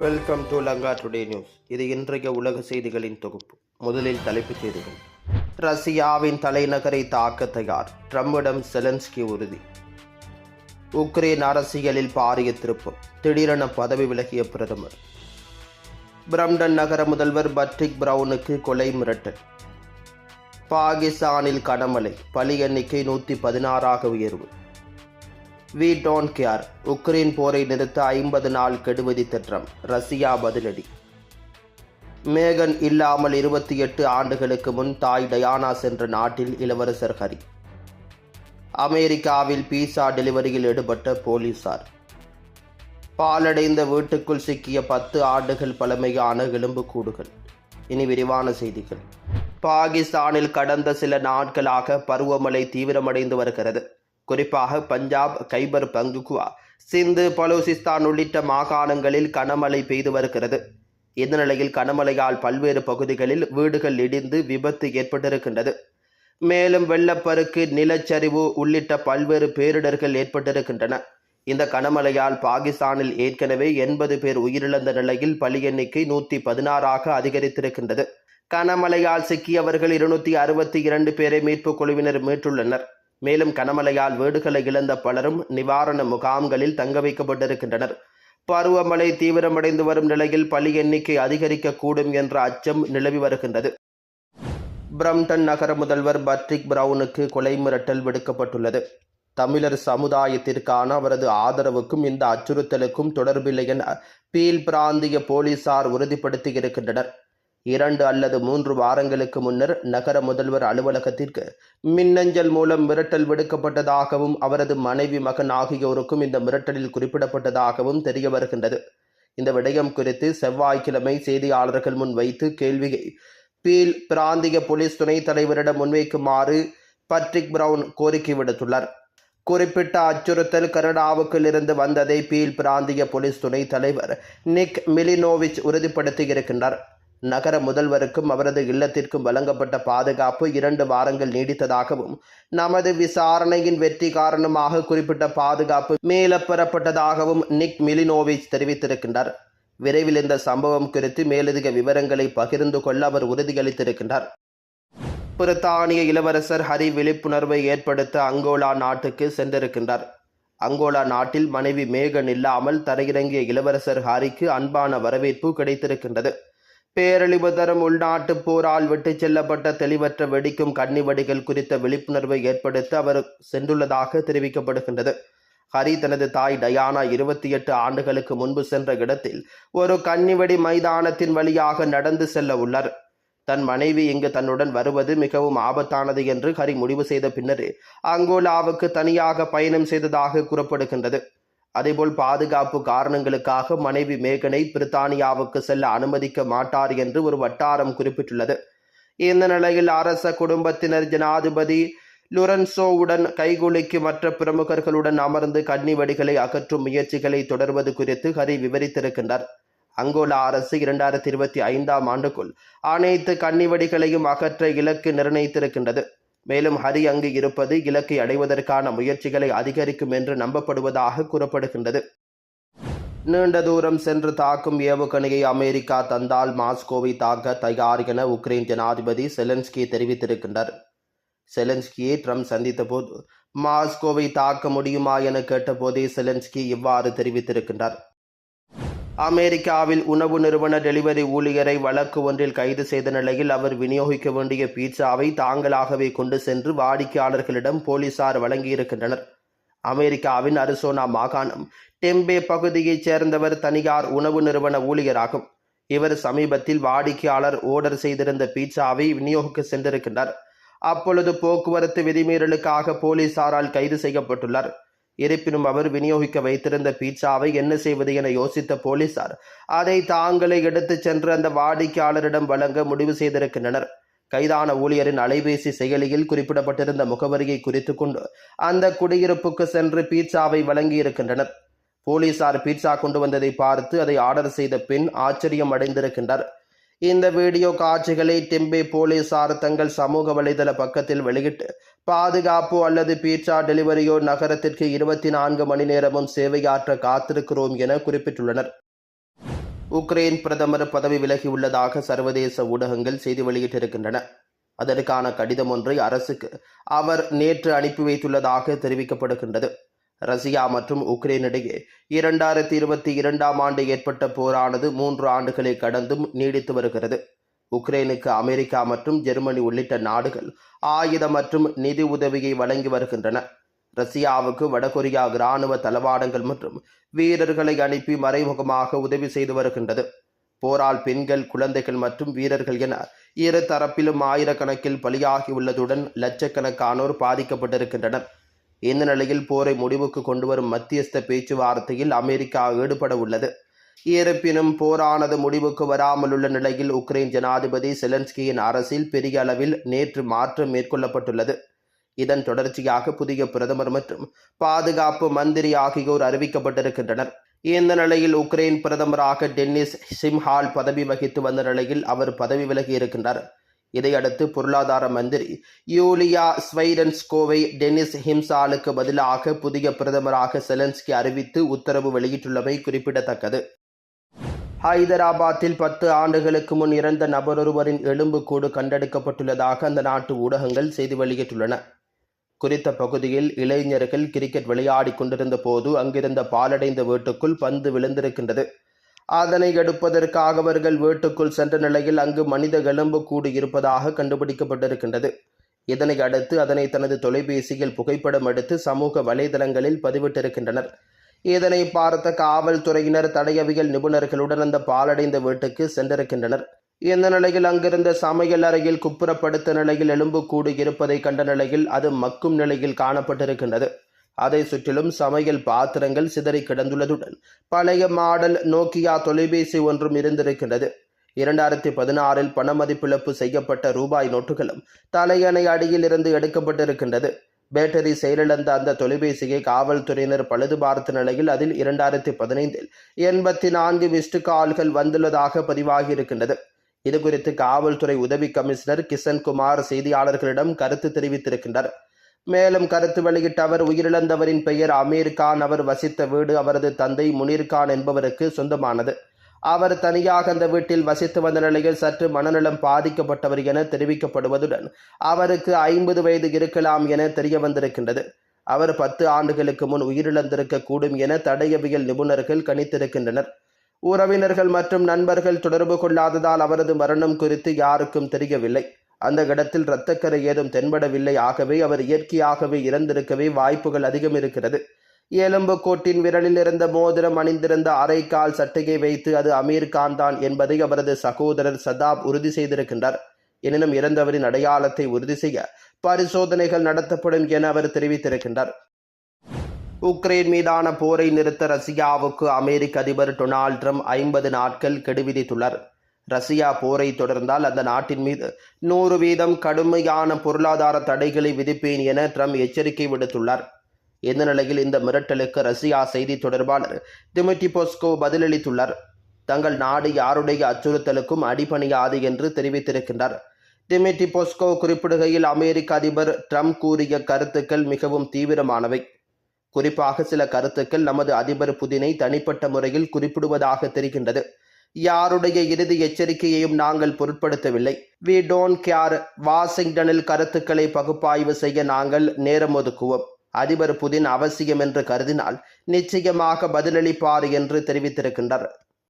Welcome to Lanka today news இது இன்றைய உலக செய்திகளின் தொகுப்பு. முதலில் தலைப்புச் செய்திகள். ரஷ்யாவின் தலைநகரை தாக்க தயார். ட்ரம்பிடம் செலன்ஸ்கி உறுதி. உக்ரைன் அரசியலில் பாரிய திருப்பம். திடீரென பதவி விலகிய பிரதமர். பிரம்டன் நகர முதல்வர் பட்ரிக் பிரவுனுக்கு கொலை மிரட்டல். பாகிஸ்தானில் கனமழை. பலி எண்ணிக்கை நூற்றி பதினாறாக உயர்வு. வி டோன்ட் கேர் உக்ரைன் போரை நிறுத்த ஐம்பது நாள் கெடுவதி திட்டம் ரஷ்யா பதிலடி. மேகன் இல்லாமல் இருபத்தி எட்டு ஆண்டுகளுக்கு முன் தாய் டயானா சென்ற நாட்டில் இளவரசர் ஹரி. அமெரிக்காவில் பீஸா டெலிவரியில் ஈடுபட்ட போலீசார். பாலடைந்த வீட்டுக்குள் சிக்கிய பத்து ஆண்டுகள் பழமையான எலும்புக்கூடுகள் இனி விரிவான செய்திகள். பாகிஸ்தானில் கடந்த சில நாட்களாக பருவமழை தீவிரமடைந்து வருகிறது. குறிப்பாக பஞ்சாப் கைபர் பங்குகுவா சிந்து பலூசிஸ்தான் உள்ளிட்ட மாகாணங்களில் கனமழை பெய்து வருகிறது. இந்த நிலையில் கனமழையால் பல்வேறு பகுதிகளில் வீடுகள் இடிந்து விபத்து ஏற்பட்டிருக்கின்றது. மேலும் வெள்ளப்பெருக்கு நிலச்சரிவு உள்ளிட்ட பல்வேறு பேரிடர்கள் ஏற்பட்டிருக்கின்றன. இந்த கனமழையால் பாகிஸ்தானில் ஏற்கனவே எண்பது பேர் உயிரிழந்த நிலையில் பலி எண்ணிக்கை நூற்றி பதினாறாக அதிகரித்திருக்கின்றது. கனமழையால் சிக்கியவர்கள் இருநூற்றி அறுபத்தி இரண்டு பேரை மீட்புக் குழுவினர் மீட்டுள்ளனர். மேலும் கனமழையால் வீடுகளை இழந்த பலரும் நிவாரண முகாம்களில் தங்க வைக்கப்பட்டிருக்கின்றனர். பருவமழை தீவிரமடைந்து வரும் நிலையில் பலி எண்ணிக்கை அதிகரிக்கக்கூடும் என்ற அச்சம் நிலவி வருகின்றது. பிரம்டன் நகர முதல்வர் பட்ரிக் பிரவுனுக்கு கொலை மிரட்டல் விடுக்கப்பட்டுள்ளது. தமிழர் சமுதாயத்திற்கான அவரது ஆதரவுக்கும் இந்த அச்சுறுத்தலுக்கும் தொடர்பில்லை என பீல் பிராந்திய போலீசார் உறுதிப்படுத்தியிருக்கின்றனர். இரண்டு அல்லது மூன்று வாரங்களுக்கு முன்னர் நகர முதல்வர் அலுவலகத்திற்கு மின்னஞ்சல் மூலம் மிரட்டல் விடுக்கப்பட்டதாகவும் அவரது மனைவி மகன் ஆகியோருக்கும் இந்த மிரட்டலில் குறிப்பிடப்பட்டதாகவும் தெரிய வருகின்றது இந்த விடயம் குறித்து செவ்வாய்க்கிழமை செய்தியாளர்கள் முன் வைத்து கேள்வியை பீல் பிராந்திய போலீஸ் துணைத் தலைவரிடம் முன்வைக்குமாறு பட்ரிக் பிரவுன் கோரிக்கை விடுத்துள்ளார். குறிப்பிட்ட அச்சுறுத்தல் கனடாவுக்குள் இருந்து வந்ததை பீல் பிராந்திய போலீஸ் துணைத் தலைவர் நிக் மிலினோவிச் உறுதிப்படுத்தியிருக்கின்றார். நகர முதல்வருக்கும் அவரது இல்லத்திற்கும் வழங்கப்பட்ட பாதுகாப்பு இரண்டு வாரங்கள் நீடித்ததாகவும் நமது விசாரணையின் வெற்றி காரணமாக குறிப்பிட்ட பாதுகாப்பு மேலப்பெறப்பட்டதாகவும் நிக் மிலினோவிச் தெரிவித்திருக்கின்றார். விரைவில் இந்த சம்பவம் குறித்து மேலதிக விவரங்களை பகிர்ந்து கொள்ள அவர் உறுதியளித்திருக்கின்றார். பிரித்தானிய இளவரசர் ஹரி விழிப்புணர்வை ஏற்படுத்த அங்கோலா நாட்டுக்கு சென்றிருக்கின்றார். அங்கோலா நாட்டில் மனைவி மேகன் இல்லாமல் தரையிறங்கிய இளவரசர் ஹாரிக்கு அன்பான வரவேற்பு கிடைத்திருக்கின்றது. பேரழிவு தரும் உள்நாட்டு போரால் விட்டுச் செல்லப்பட்ட தெளிவற்ற வெடிக்கும் கன்னி வெடிகள் குறித்த விழிப்புணர்வை ஏற்படுத்த அவர் சென்றுள்ளதாக தெரிவிக்கப்படுகின்றது. ஹரி தனது தாய் டயானா இருபத்தி எட்டு ஆண்டுகளுக்கு முன்பு சென்ற இடத்தில் ஒரு கன்னிவெடி மைதானத்தின் வழியாக நடந்து செல்ல உள்ளார். தன் மனைவி இங்கு தன்னுடன் வருவது மிகவும் ஆபத்தானது என்று ஹரி முடிவு செய்த பின்னரே அங்கோலாவுக்கு தனியாக பயணம் செய்ததாக கூறப்படுகின்றது. அதேபோல் பாதுகாப்பு காரணங்களுக்காக மனைவி மேகனை பிரித்தானியாவுக்கு செல்ல அனுமதிக்க மாட்டார் என்று ஒரு வட்டாரம் குறிப்பிட்டுள்ளது. இந்த நிலையில் அரச குடும்பத்தினர் ஜனாதிபதி லுரன்சோவுடன் கைகுலுக்கி மற்ற பிரமுகர்களுடன் அமர்ந்து கன்னி வெடிகளை அகற்றும் முயற்சிகளை தொடர்வது குறித்து ஹரி விவரித்திருக்கின்றார். அங்கோலா அரசு இரண்டாயிரத்தி இருபத்தி ஐந்தாம் ஆண்டுக்குள் அனைத்து கன்னி வடிகளையும் அகற்ற இலக்கு நிர்ணயித்திருக்கின்றது. மேலும் ஹரி அங்கு இருப்பது இலக்கை அடைவதற்கான முயற்சிகளை அதிகரிக்கும் என்று நம்பப்படுவதாக கூறப்படுகின்றது. நீண்ட தூரம் சென்று தாக்கும் ஏவுகணையை அமெரிக்கா தந்தால் மாஸ்கோவை தாக்க தயார் என உக்ரைன் ஜனாதிபதி செலன்ஸ்கி தெரிவித்திருக்கின்றார். செலன்ஸ்கியை ட்ரம்ப் சந்தித்த போது மாஸ்கோவை தாக்க முடியுமா என கேட்டபோதே செலன்ஸ்கி இவ்வாறு தெரிவித்திருக்கின்றார். அமெரிக்காவில் உணவு நிறுவன டெலிவரி ஊழியரை வழக்கு ஒன்றில் கைது செய்த நிலையில் அவர் விநியோகிக்க வேண்டிய பீட்சாவை தாங்களாகவே கொண்டு சென்று வாடிக்கையாளர்களிடம் போலீசார் வழங்கியிருக்கின்றனர். அமெரிக்காவின் அரிசோனா மாகாணம் டெம்பே பகுதியைச் சேர்ந்தவர் தனியார் உணவு நிறுவன ஊழியராகும். இவர் சமீபத்தில் வாடிக்கையாளர் ஓர்டர் செய்திருந்த பீட்சாவை விநியோகிக்க சென்றிருக்கின்றார். அப்பொழுது போக்குவரத்து விதிமீறலுக்காக போலீசாரால் கைது செய்யப்பட்டுள்ளார். இருப்பினும் அவர் விநியோகிக்க வைத்திருந்த பீட்சாவை என்ன செய்வது என யோசித்த போலீசார் அதை தாங்களே எடுத்துச் சென்று அந்த வாடிக்கையாளரிடம் வழங்க முடிவு செய்திருக்கின்றனர். கைதான ஊழியரின் அலைபேசி செயலியில் குறிப்பிடப்பட்டிருந்த முகவரியை குறித்து கொண்டு அந்த குடியிருப்புக்கு சென்று பீட்சாவை வழங்கியிருக்கின்றனர். போலீசார் பீட்சா கொண்டு வந்ததை பார்த்து அதை ஆர்டர் செய்த பின் ஆச்சரியம் அடைந்திருக்கின்றார் இந்த வீடியோ காட்சிகளை டிம்பி போலீசார் தங்கள் சமூக வலைதள பக்கத்தில் வெளியிட்டு பாதுகாப்பு அல்லது பீட்சா டெலிவரியோ நகரத்திற்கு இருபத்தி நான்கு மணி நேரமும் சேவையாற்ற காத்திருக்கிறோம் என குறிப்பிட்டுள்ளனர். உக்ரைன் பிரதமர் பதவி விலகியுள்ளதாக சர்வதேச ஊடகங்கள் செய்தி வெளியிட்டிருக்கின்றன. அதற்கான கடிதம் ஒன்றை அரசுக்கு அவர் நேற்று அனுப்பி வைத்துள்ளதாக தெரிவிக்கப்படுகின்றது. ரஷ்யா மற்றும் உக்ரைன் இடையே இரண்டாயிரத்தி இருபத்தி இரண்டாம் ஆண்டு ஏற்பட்ட போரானது மூன்று ஆண்டுகளை கடந்தும் நீடித்து வருகிறது. உக்ரைனுக்கு அமெரிக்கா மற்றும் ஜெர்மனி உள்ளிட்ட நாடுகள் ஆயுத மற்றும் நிதி உதவியை வழங்கி வருகின்றன. ரஷ்யாவுக்கு வடகொரியா இராணுவ தளவாடங்கள் மற்றும் வீரர்களை அனுப்பி மறைமுகமாக உதவி செய்து வருகின்றது. போரால் பெண்கள் குழந்தைகள் மற்றும் வீரர்கள் என இரு தரப்பிலும் ஆயிரக்கணக்கில் பலியாகியுள்ளதுடன் லட்சக்கணக்கானோர் பாதிக்கப்பட்டிருக்கின்றனர். இந்த நிலையில் போரை முடிவுக்கு கொண்டுவரும் மத்தியஸ்த பேச்சுவார்த்தையில் அமெரிக்கா ஈடுபட உள்ளது. இருப்பினும் போரானது முடிவுக்கு வராமல் உள்ள நிலையில் உக்ரைன் ஜனாதிபதி செலன்ஸ்கியின் அரசில் பெரிய அளவில் நேற்று மாற்றம் மேற்கொள்ளப்பட்டுள்ளது. இதன் தொடர்ச்சியாக புதிய பிரதமர் மற்றும் பாதுகாப்பு மந்திரி ஆகியோர் அறிவிக்கப்பட்டிருக்கின்றனர். இந்த நிலையில் உக்ரைன் பிரதமராக டென்னிஸ் சிம்ஹால் பதவி வகித்து வந்த நிலையில் அவர் பதவி விலகி இருக்கின்றார் இதையடுத்து பொருளாதார மந்திரி யூலியா ஸ்வைரன்ஸ்கோவை டெனிஸ் ஹிம்சாலுக்கு பதிலாக புதிய பிரதமராக செலன்ஸ்கி அறிவித்து உத்தரவு வெளியிட்டுள்ளமை குறிப்பிடத்தக்கது. ஹைதராபாத்தில் பத்து ஆண்டுகளுக்கு முன் இறந்த நபரொருவரின் எலும்புக்கூடு கண்டெடுக்கப்பட்டுள்ளதாக அந்த நாட்டு ஊடகங்கள் செய்தி வெளியிட்டுள்ளன. குறித்த பகுதியில் இளைஞர்கள் கிரிக்கெட் விளையாடிக் கொண்டிருந்த போது அங்கிருந்த பாலடைந்த வீட்டுக்குள் பந்து விழுந்திருக்கின்றது. அதனை எடுப்பதற்காக அவர்கள் வீட்டுக்குள் சென்ற நிலையில் அங்கு மனித எலும்பு கூடு இருப்பதாக கண்டுபிடிக்கப்பட்டிருக்கின்றது. இதனை அடுத்து அதனை தனது தொலைபேசியில் புகைப்படம் எடுத்து சமூக வலைதளங்களில் பதிவிட்டிருக்கின்றனர். இதனை பார்த்த காவல்துறையினர் தடயவியல் நிபுணர்களுடன் அந்த பாலடைந்த வீட்டுக்கு சென்றிருக்கின்றனர். இந்த நிலையில் அங்கிருந்த சமையல் அறையில் குப்புறப்படுத்த நிலையில் எலும்பு கூடு இருப்பதை கண்ட நிலையில் அது மக்கும் நிலையில் காணப்பட்டிருக்கின்றது. அதை சுற்றிலும் சமையல் பாத்திரங்கள் சிதறி கிடந்துள்ளதுடன் பழைய மாடல் நோக்கியா தொலைபேசி ஒன்றும் இருந்திருக்கின்றது. இரண்டாயிரத்தி பதினாறில் பணமதிப்பிழப்பு செய்யப்பட்ட ரூபாய் நோட்டுகளும் தலையணை அடியில் இருந்து எடுக்கப்பட்டிருக்கின்றது. பேட்டரி செயலிழந்த அந்த தொலைபேசியை காவல்துறையினர் பழுது பார்த்த நிலையில் அதில் இரண்டாயிரத்தி பதினைந்தில் எண்பத்தி நான்கு மிஸ்டு கால்கள் வந்துள்ளதாக பதிவாகியிருக்கின்றது. இதுகுறித்து காவல்துறை உதவி கமிஷனர் கிஷன்குமார் செய்தியாளர்களிடம் கருத்து தெரிவித்திருக்கின்றார். மேலும் கருத்து வெளியிட்ட அவர் உயிரிழந்தவரின் பெயர் அமீர் கான். அவர் வசித்த வீடு அவரது தந்தை முனீர் கான் என்பவருக்கு சொந்தமானது. அவர் தனியாக அந்த வீட்டில் வசித்து வந்த நிலையில் சற்று மனநலம் பாதிக்கப்பட்டவர் என தெரிவிக்கப்படுவதுடன் அவருக்கு ஐம்பது வயது இருக்கலாம் என தெரிய வந்திருக்கின்றது அவர் பத்து ஆண்டுகளுக்கு முன் உயிரிழந்திருக்க கூடும் என தடயவியல் நிபுணர்கள் கணித்திருக்கின்றனர். உறவினர்கள் மற்றும் நண்பர்கள் தொடர்பு கொள்ளாததால் அவரது மரணம் குறித்து யாருக்கும் தெரியவில்லை. அந்த இடத்தில் இரத்தக்கரை ஏதும் தென்படவில்லை. ஆகவே அவர் இயற்கையாகவே இறந்திருக்கவே வாய்ப்புகள் அதிகம் இருக்கிறது. எலும்புக்கோட்டின் விரலில் இருந்த மோதிரம் அணிந்திருந்த அரைக்கால் சட்டையை வைத்து அது அமீர் கான் தான் என்பதை அவரது சகோதரர் சதாப் உறுதி செய்திருக்கின்றார். எனினும் இறந்தவரின் அடையாளத்தை உறுதி செய்ய பரிசோதனைகள் நடத்தப்படும் என அவர் தெரிவித்திருக்கின்றார். உக்ரைன் மீதான போரை நிறுத்த ரஷ்யாவுக்கு அமெரிக்க அதிபர் டொனால்ட் ட்ரம்ப் ஐம்பது நாட்கள் கெடுவிதித்துள்ளார். ரஷ்யா போரை தொடர்ந்தால் அந்த நாட்டின் மீது நூறு வீதம் கடுமையான பொருளாதார தடைகளை விதிப்பேன் என ட்ரம்ப் எச்சரிக்கை விடுத்துள்ளார். இந்த நிலையில் இந்த மிரட்டலுக்கு ரஷ்யா செய்தி தொடர்பாளர் திமிட்டி போஸ்கோ பதிலளித்துள்ளார். தங்கள் நாடு யாருடைய அச்சுறுத்தலுக்கும் அடிபணியாது என்று தெரிவித்திருக்கின்றார். டிமிட்டி போஸ்கோ குறிப்பிடுகையில் அமெரிக்க அதிபர் ட்ரம்ப் கூறிய கருத்துக்கள் மிகவும் தீவிரமானவை. குறிப்பாக சில கருத்துக்கள் நமது அதிபர் புதினை தனிப்பட்ட முறையில் குறிப்பிடுவதாக தெரிகின்றது. யாருடைய இறுதி எச்சரிக்கையையும் நாங்கள் பொருட்படுத்தவில்லை. வி டோன்ட் கேர் வாஷிங்டனில் கருத்துக்களை பகுப்பாய்வு செய்ய நாங்கள் நேரம் ஒதுக்குவோம். அதிபர் புதின் அவசியம் என்று கருதினால் நிச்சயமாக பதிலளிப்பார் என்று தெரிவித்திருக்கின்றார்.